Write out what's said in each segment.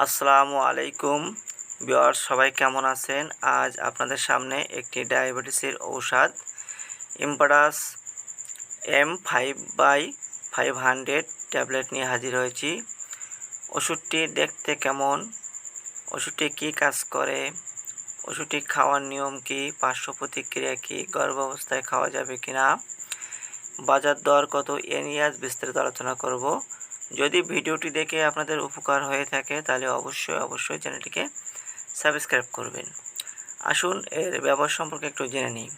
আসসালামু আলাইকুম। বিয়ার সবাই কেমন আছেন? আজ আপনাদের সামনে একটি ডায়াবেটিসের ঔষধ, ইম্পাডাস M five by five hundred tablet নিয়ে হাজির হয়েছি। ওষুধটি দেখতে কেমন? ওষুধটি কী কাজ করে? ওষুধটি খাওয়ার নিয়ম কী? পার্শ্ব প্রতিক্রিয়া কী? গর্ভাবস্থায় খাওয়া যাবে কি না বাজার দর কত? এ নিয়ে আজ বিস্তারিত আলোচনা করব। যদি ভিডিওটি দেখে আপনাদের উপকার হয়ে থাকে, তাহলে অবশ্যই অবশ্যই চ্যানেলটিকে সাবস্ক্রাইব করবেন। আসুন, এর ব্যবহার সম্পর্কে একটু জেনে নিই।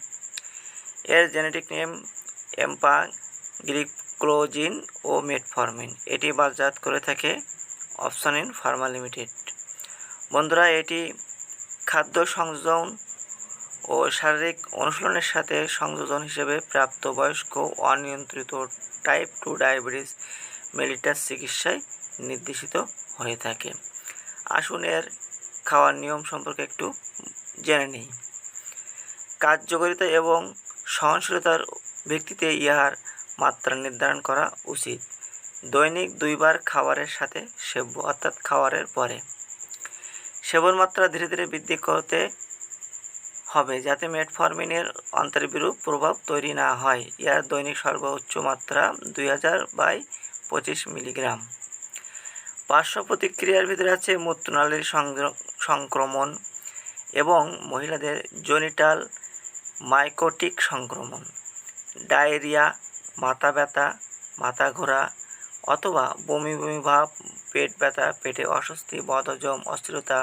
এর জেনেটিক নেম এম্পা গ্লিক্লোজিন ও মেটফরমিন। এটি বাজাত করে থাকে অপশনিন ফার্মা লিমিটেড। বন্ধুরা, এটি খাদ্য সংযোজন ও শারীরিক অনুশীলনের সাথে সংযোজন হিসেবে প্রাপ্তবয়স্ক অনিয়ন্ত্রিত টাইপ টু ডায়াবেটিস মেলিটাস চিকিৎসায় নির্দেশিত হয়ে থাকে। আসুন এর খাওয়ার নিয়ম সম্পর্কে একটু জেনে নিই। কার্যকারিতা এবং সহনশীলতার ভিত্তিতে ইহার মাত্রা নির্ধারণ করা উচিত। দৈনিক দুইবার খাবারের সাথে সেব্য, অর্থাৎ খাবারের পরে। সেবন মাত্রা ধীরে ধীরে বৃদ্ধি করতে হবে যাতে মেটফরমিনের অন্তর্বিরূপ প্রভাব তৈরি না হয়। ইয়ার দৈনিক সর্বোচ্চ মাত্রা দুই হাজার বাই পঁচিশ মিলিগ্রাম। পার্শ্ব প্রতিক্রিয়ার ভিতরে আছে মূত্রনালীর সংক্রমণ এবং মহিলাদের জেনিটাল মাইকোটিক সংক্রমণ, ডায়রিয়া, মাথা ব্যথা, মাথা ঘোরা অথবা বমি বমি ভাব, পেট ব্যথা, পেটে অস্বস্তি, বদহজম, অস্থিরতা,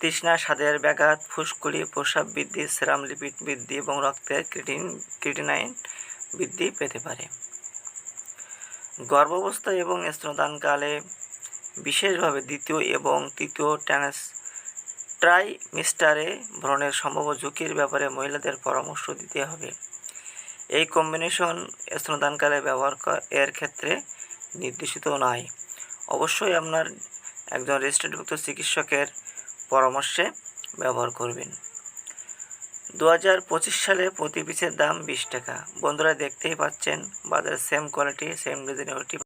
তৃষ্ণা স্বাদের ব্যাঘাত, ফুসকুড়ি, প্রস্রাব বৃদ্ধি, সেরাম লিপিড বৃদ্ধি এবং রক্তের ক্রিটিন ক্রিটিনাইন বৃদ্ধি পেতে পারে। গর্ভাবস্থা এবং স্তনদানকালে বিশেষভাবে দ্বিতীয় এবং তৃতীয় ট্যানাস ট্রাইমিস্টারে ভ্রণের সম্ভাব্য ঝুঁকির ব্যাপারে মহিলাদের পরামর্শ দিতে হবে। এই কম্বিনেশন স্তনদানকালে ব্যবহার এর ক্ষেত্রে নির্দেশিত নয়। অবশ্যই আপনার একজন রেজিস্ট্রেডভুক্ত চিকিৎসকের পরামর্শে ব্যবহার করবেন। দু হাজার পঁচিশ সালে প্রতি পিসের দাম বিশ টাকা। বন্ধুরা দেখতেই পাচ্ছেন, বাজারে সেম কোয়ালিটি সেম ডিজাইনের